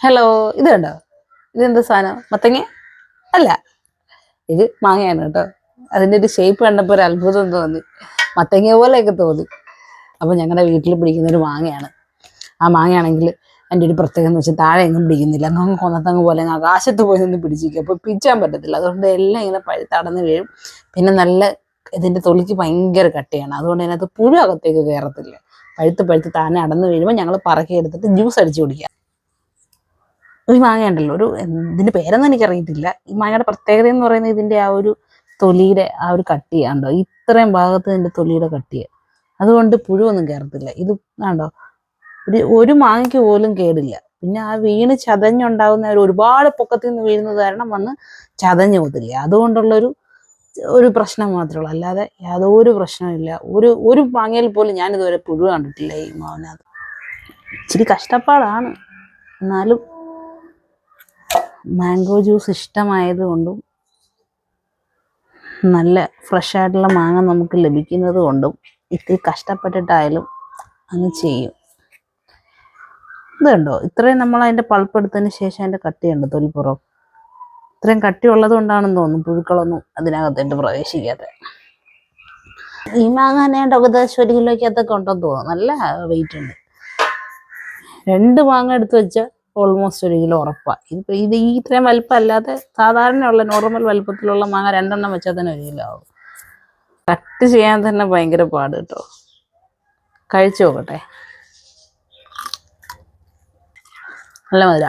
Hello ഇത് കണ്ടോ? ഇത് എന്താ സാധനം? മത്തങ്ങ? അല്ല ഇത് മാങ്ങയാണ് കേട്ടോ. അതിന്റെ ഒരു ഷേപ്പ് കണ്ടപ്പോൾ ഒരു അത്ഭുതം തോന്നി. മത്തങ്ങ പോലെയൊക്കെ തോന്നി. അപ്പോൾ ഞങ്ങളുടെ വീട്ടിൽ പിടിക്കുന്ന ഒരു മാങ്ങയാണ്. ആ മാങ്ങയാണെങ്കിൽ എന്റെ ഒരു പ്രത്യേകത എന്ന് വെച്ചാൽ താഴെ എങ്ങും പിടിക്കുന്നില്ല. അങ്ങ് കൊന്നത്തങ്ങ് പോലെ അങ്ങ് ആകാശത്ത് പോയി നിന്ന് പിടിച്ചിരിക്കും. അപ്പോൾ പിച്ചാൻ പറ്റത്തില്ല. അതുകൊണ്ട് എല്ലാം ഇങ്ങനെ പഴുത്തടന്ന് വീഴും. പിന്നെ നല്ല ഇതിന്റെ തൊലിക്ക് ഭയങ്കര കട്ടിയാണ്. അതുകൊണ്ട് അതിനകത്ത് പുഴു അകത്തേക്ക് കയറത്തില്ല പഴുത്ത് പഴുത്ത് താനെ അടന്ന് വീഴുമ്പോൾ ഞങ്ങൾ പറക്കി എടുത്തിട്ട് ജ്യൂസ് അടിച്ച് കുടിക്കാം. ഒരു മാങ്ങ ഉണ്ടല്ലോ ഒരു ഇതിന്റെ പേരൊന്നും എനിക്കറിയത്തില്ല. ഈ മാങ്ങയുടെ പ്രത്യേകത എന്ന് പറയുന്നത് ഇതിന്റെ ആ ഒരു തൊലിയുടെ ആ ഒരു കട്ടിയാണ്ടോ ഇത്രയും ഭാഗത്ത് ഇതിന്റെ തൊലിയുടെ കട്ടിയ. അതുകൊണ്ട് പുഴുവൊന്നും കയറത്തില്ല ഇത് ആണ്ടോ ഒരു ഒരു മാങ്ങയ്ക്ക് പോലും കേടില്ല. പിന്നെ ആ വീണ് ചതഞ്ഞുണ്ടാകുന്ന ഒരു ഒരുപാട് പൊക്കത്തിൽ നിന്ന് വീഴുന്നത് കാരണം വന്ന് ചതഞ്ഞു പോകത്തില്ല. അതുകൊണ്ടുള്ളൊരു ഒരു പ്രശ്നം മാത്രമേ ഉള്ളൂ. അല്ലാതെ യാതൊരു പ്രശ്നമില്ല ഒരു ഒരു മാങ്ങയിൽ പോലും ഞാൻ ഇതുവരെ പുഴു കണ്ടിട്ടില്ല ഈ മാവിനകത്ത്. ഇച്ചിരി കഷ്ടപ്പാടാണ്. എന്നാലും മാംഗോ ജ്യൂസ് ഇഷ്ടമായത് കൊണ്ടും നല്ല ഫ്രഷ് ആയിട്ടുള്ള മാങ്ങ നമുക്ക് ലഭിക്കുന്നത് കൊണ്ടും ഇത്തിരി കഷ്ടപ്പെട്ടിട്ടായാലും അങ്ങ് ചെയ്യും. ഇതുണ്ടോ ഇത്രയും നമ്മൾ അതിന്റെ പൾപ്പ് എടുത്തതിന് ശേഷം അതിന്റെ കട്ടിയുണ്ട് തൊലിപ്പുറം. ഇത്രയും കട്ടി ഉള്ളത് കൊണ്ടാണെന്ന് തോന്നുന്നു പുഴുക്കളൊന്നും അതിനകത്തേണ്ട് പ്രവേശിക്കാതെ ഈ മാങ്ങ തന്നെ ഏകദേശം ഒരു കിലോയ്ക്കകത്തൊക്കെ ഉണ്ടെന്ന് തോന്നുന്നു. നല്ല വെയിറ്റ് ഉണ്ട്. രണ്ട് മാങ്ങ എടുത്ത് വെച്ചാൽ ഓൾമോസ്റ്റ് ഒരു കിലോ ഉറപ്പാണ് ഇതിപ്പോൾ ഇത് ഈ ഇത്രയും വലിപ്പം അല്ലാതെ സാധാരണയുള്ള നോർമൽ വലിപ്പത്തിലുള്ള മാങ്ങ രണ്ടെണ്ണം വെച്ചാൽ തന്നെ ഒരു കിലോ ആവും. കട്ട് ചെയ്യാൻ തന്നെ ഭയങ്കര പാട് കേട്ടോ. കഴിച്ചു നോക്കട്ടെ. നല്ല മധുര.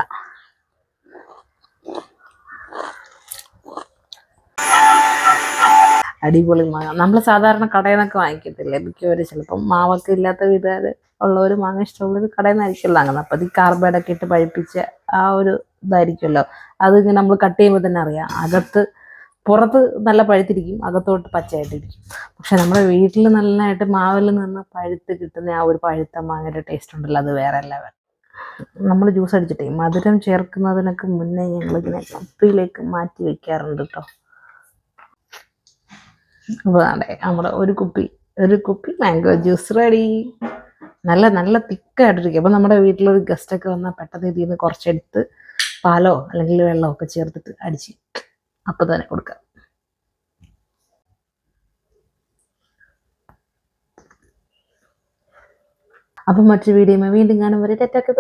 അടിപൊളി മാങ്ങ. നമ്മൾ സാധാരണ കടയിൽ നിന്നൊക്കെ വാങ്ങിക്കത്തില്ലേ? മിക്കവരും ചിലപ്പം മാവൊക്കെ ഇല്ലാത്ത വീട്ടുകാർ ഒരു മാങ്ങ ഇഷ്ടമുള്ളത് കടയിൽ നിന്നായിരിക്കുമല്ലോ അങ്ങനെ അപ്പം അത് ഈ കാർബൈഡൊക്കെ ഇട്ട് പഴിപ്പിച്ച ആ ഒരു ഇതായിരിക്കുമല്ലോ. അത് നമ്മൾ കട്ട് ചെയ്യുമ്പോൾ തന്നെ അറിയാം. അകത്ത് പുറത്ത് നല്ല പഴുത്തിരിക്കും അകത്തോട്ട് പച്ചയായിട്ടിരിക്കും. പക്ഷെ നമ്മുടെ വീട്ടിൽ നല്ലതായിട്ട് മാവിൽ നിന്ന് പഴുത്ത് കിട്ടുന്ന ആ ഒരു പഴുത്ത മാങ്ങയുടെ ടേസ്റ്റ് ഉണ്ടല്ലോ അത് വേറെ ലെവൽ നമ്മൾ ജ്യൂസ് അടിച്ചിട്ടേ മധുരം ചേർക്കുന്നതിനൊക്കെ മുന്നേ ഞങ്ങളിങ്ങനെ കുപ്പിയിലേക്ക് മാറ്റി വെക്കാറുണ്ട് കേട്ടോ അപ്പോൾ അതെ നമ്മുടെ ഒരു കുപ്പി ഒരു കുപ്പി മാംഗോ ജ്യൂസ് റെഡി നല്ല നല്ല തിക്കായിട്ടിരിക്കും. അപ്പോൾ നമ്മുടെ വീട്ടിലൊരു ഗസ്റ്റൊക്കെ വന്നാൽ പെട്ടെന്ന് ഇതിൽ നിന്ന് കുറച്ചെടുത്ത് പാലോ അല്ലെങ്കിൽ വെള്ളമോ ഒക്കെ ചേർത്തിട്ട് അടിച്ച് അപ്പം തന്നെ കൊടുക്കാം. അപ്പം മറ്റു വീഡിയോ വീണ്ടും കാണും വരെ. തെറ്റൊക്കെ